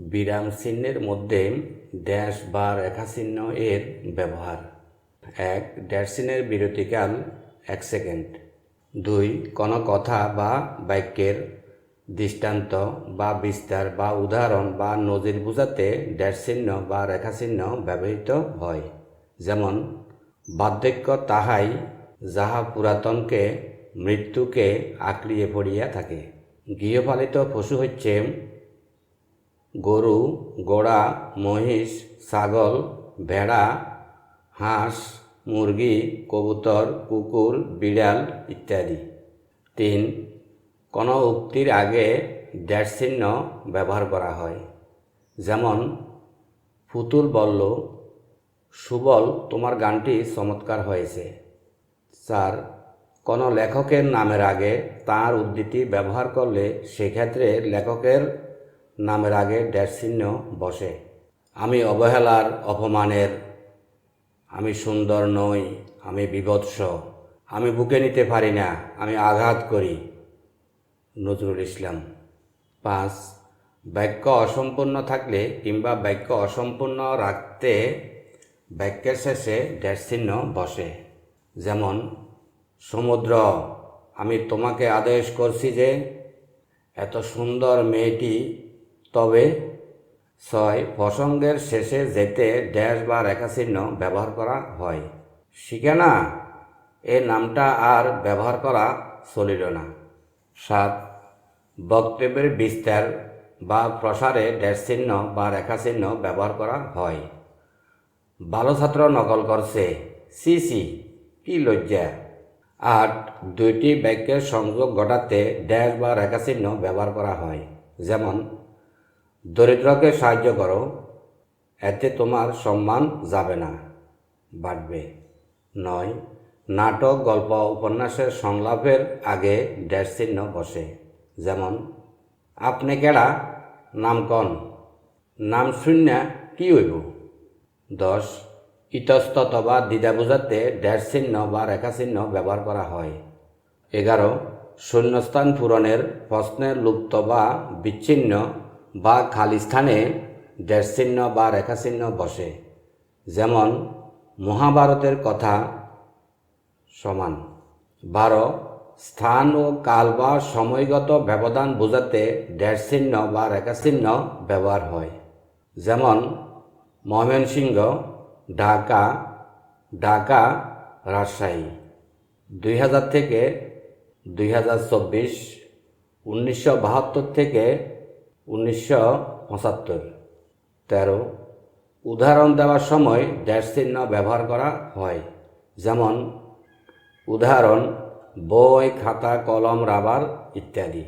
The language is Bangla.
বিরাম চিহ্নের মধ্যে ড্যাশ বা রেখা চিহ্ন এর ব্যবহার। এক, ড্যাশ চিহ্নের বিরতিকাল এক সেকেন্ড। দুই, কোনো কথা বা বাক্যের দৃষ্টান্ত বা বিস্তার বা উদাহরণ বা নজির বোঝাতে ড্যাশ চিহ্ন বা রেখা চিহ্ন ব্যবহৃত হয়। যেমন, বার্ধক্য তাহাই যাহা পুরাতনকে মৃত্যুকে আঁকড়িয়ে পড়িয়া থাকে। গৃহপালিত পশু হচ্ছে গরু গোড়া মহিষ, ছাগল, ভেড়া, হাঁস, মুরগি, কবুতর, কুকুর, বিড়াল ইত্যাদি। তিন কোনো উক্তির আগে ড্যাশ চিহ্ন ব্যবহার করা হয়। যেমন ফুতুল বলল, সুবল, তোমার গানটি চমৎকার হয়েছে। চার কোনো লেখকের নামের আগে তার উদ্ধৃতি ব্যবহার করলে সেক্ষেত্রে লেখকের নামের আগে ড্যাশ চিহ্ন বসে। আমি অবহেলার, অপমানের, আমি সুন্দর নই, আমি বিভৎস, আমি বুকে নিতে পারি না, আমি আঘাত করি। নজরুল ইসলাম। পাঁচ, বাক্য অসম্পূর্ণ থাকলে কিংবা বাক্য অসম্পূর্ণ রাখতে বাক্যের শেষে ড্যাশ চিহ্ন বসে। যেমন, সমুদ্র, আমি তোমাকে আদেশ করছি যে, এত সুন্দর মেয়েটি তবে ছয়, প্রসঙ্গের শেষে যেতে ড্যাশ বা রেখাচিহ্ন ব্যবহার করা হয়। শিখে না? এ নামটা আর ব্যবহার করা চলিল না। সাত, বক্তব্যের বিস্তার বা প্রসারে ড্যাশ চিহ্ন বা রেখাচিহ্ন ব্যবহার করা হয়। ভালো ছাত্র নকল করছে। সি সি কি লজ্জা। আট, দুইটি বাক্যের সংযোগ ঘটাতে ড্যাশ বা রেখাচিহ্ন ব্যবহার করা হয়। যেমন দরিদ্রকে সাহায্য করো, এতে তোমার সম্মান যাবে না। বাড়বে। নয়, নাটক, গল্প, উপন্যাসের সংলাপের আগে ড্যাশ চিহ্ন বসে। যেমন, আপনি কেডা? নাম কন? নাম শূন্য কি হইব? দশ, ইতস্তত বা দ্বিধা বোঝাতে ড্যাশ চিহ্ন বা রেখা চিহ্ন ব্যবহার করা হয়। এগারো, শূন্যস্থান পূরণের প্রশ্নের লুপ্ত বা বিচ্ছিন্ন বা খালি স্থানে ড্যাশ চিহ্ন বা রেখা চিহ্ন বসে, যেমন মহাভারতের কথা সমান। বারো, স্থান ও কাল বা সময়গত ব্যবধান বোঝাতে ড্যাশ চিহ্ন বা রেখা চিহ্ন ব্যবহার হয়। যেমন, ময়মনসিংহ, ঢাকা ঢাকা, রাজশাহী, দুই হাজার থেকে দুই হাজার চব্বিশ, উনিশশো বাহাত্তর থেকে উনিশশো পঁচাত্তর। তেরো। উদাহরণ দেওয়ার সময় ড্যাশ চিহ্ন ব্যবহার করা হয়। যেমন, উদাহরণ, বই, খাতা, কলম, রাবার ইত্যাদি।